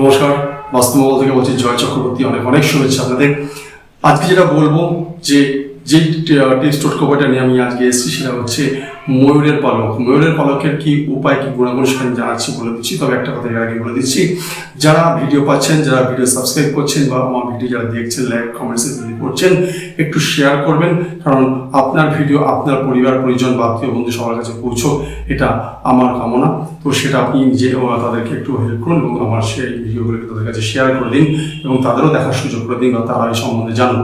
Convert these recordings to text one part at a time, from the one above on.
নমস্কার বাস্তবমহল থেকে বলছি জয় চক্রবর্তী, অনেক অনেক শুভেচ্ছা আপনাদের। আজকে যেটা বলব যে যে টেস্ট টোটকা কভারটা নিয়ে আমি আজকে এসেছি, সেটা হচ্ছে ময়ূরের পালক। ময়ূরের পালকের কি উপায়, কি গুণাগুণ আমি জানাচ্ছি বলে দিচ্ছি। তবে একটা কথা আগে বলে দিচ্ছি, যারা ভিডিও পাচ্ছেন, যারা ভিডিও সাবস্ক্রাইব করছেন বা আমার ভিডিও যারা দেখছেন লাইক কমেন্টসে যদি করছেন, একটু শেয়ার করবেন। কারণ আপনার ভিডিও আপনার পরিবার, পরিজন বা আত্মীয় বন্ধু সবার কাছে পৌঁছো, এটা আমার কামনা। তো সেটা আপনি নিজে তাদেরকে একটু হেল্প করুন এবং আমার সেই ভিডিওগুলোকে তাদের কাছে শেয়ার করে দিন এবং তাদেরও দেখার সুযোগ করে দিন বা তারা এই সম্বন্ধে জানুন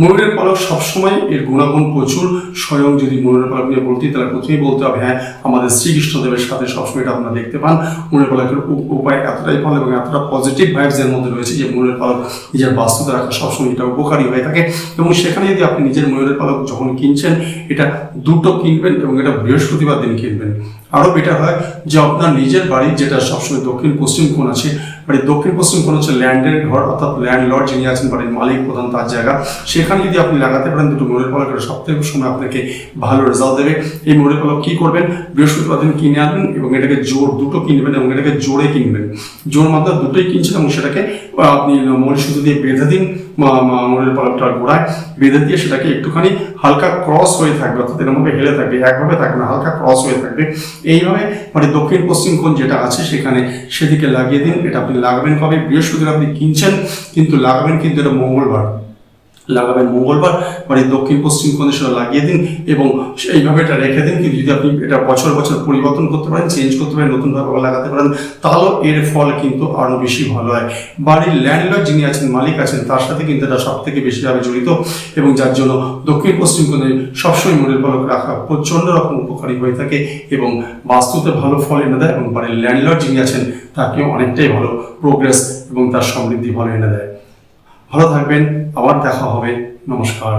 ময়ূরের পালক সবসময় এর গুণাগুণ প্রচুর। স্বয়ং যদি ময়ূরের পালক নিয়ে বলতে তাহলে প্রথমেই বলতে হবে হ্যাঁ আমাদের শ্রীকৃষ্ণদেবের সাথে সবসময় এটা আপনারা দেখতে পান। মনের পালকের উপায় এতটাই ভালো এবং এতটা পজিটিভ ভাইবস এর মধ্যে রয়েছে যে মনের পালক নিজের বাস্তুতে রাখা সবসময় এটা উপকারী হয়ে থাকে। এবং সেখানে যদি আপনি নিজের ময়ূরের পালক যখন কিনছেন, এটা দুটো কিনবেন এবং এটা বৃহস্পতিবার দিন কিনবেন। আরও বেটার হয় যে আপনার নিজের বাড়ির যেটা সবসময় দক্ষিণ, পশ্চিম কোণ আছে, বাড়ির দক্ষিণ, পশ্চিম কোণ হচ্ছে ল্যান্ডের ঘর, অর্থাৎ ল্যান্ডলর্ড যিনি আছেন, বাড়ির মালিক, প্রধান, তার জায়গা। সেখানে যদি আপনি লাগাতে পারেন দুটো ময়ূরের পালক সব থেকে সময় আপনাকে ভালো রেজাল্ট দেবে। এই ময়ূরের পালক কী করবেন? বৃহস্পতিবার দিন কিনে আনবেন এবং এটাকে জোর দুটো কিনবেন এবং এটাকে জোরে কিনবেন। জোর মাত্রা দুটোই কিনছেন এবং সেটাকে আপনি মৌলি সুতো দিয়ে বেঁধে দিন। মা- পালকটার গোড়ায় বেঁধে দিয়ে সেটাকে একটুখানি হালকা ক্রস হয়ে থাকবে, অর্থাৎ এরকমভাবে হেলে থাকবে, একভাবে থাকবে না, হালকা ক্রস হয়ে থাকবে। এইভাবে মানে দক্ষিণ পশ্চিম কোণ যেটা আছে সেখানে সেদিকে লাগিয়ে দিন, এটা আপনি লাগবেন কবে? বৃহস্পতিবার আপনি কিনছেন, কিন্তু লাগবেন কিন্তু এটা মঙ্গলবার। লাগাবেন মঙ্গলবার মানে দক্ষিণ পশ্চিম সেটা লাগিয়ে দিন এবং এইভাবে এটা রেখে দিন। কিন্তু যদি আপনি এটা বছর বছর পরিবর্তন করতে পারেন চেঞ্জ করতে পারেন, নতুনভাবে লাগাতে পারেন, তাহলেও এর ফল কিন্তু আরও বেশি ভালো হয়। বাড়ির ল্যান্ডলর্ড যিনি আছেন, মালিক আছেন, তার সাথে কিন্তু এটা সব থেকে বেশিভাবে জড়িত এবং যার জন্য দক্ষিণ পশ্চিম কোণে সবসময় মনের পালক রাখা প্রচণ্ড রকম উপকারী হয়ে থাকে এবং বাস্তুতে ভালো ফল এনে দেয় এবং বাড়ির ল্যান্ডলর্ড যিনি আছেন, তাকেও অনেকটাই ভালো প্রোগ্রেস এবং তার সমৃদ্ধি ভালো এনে দেয়। ভালো থাকবেন আবার দেখা হবে। নমস্কার।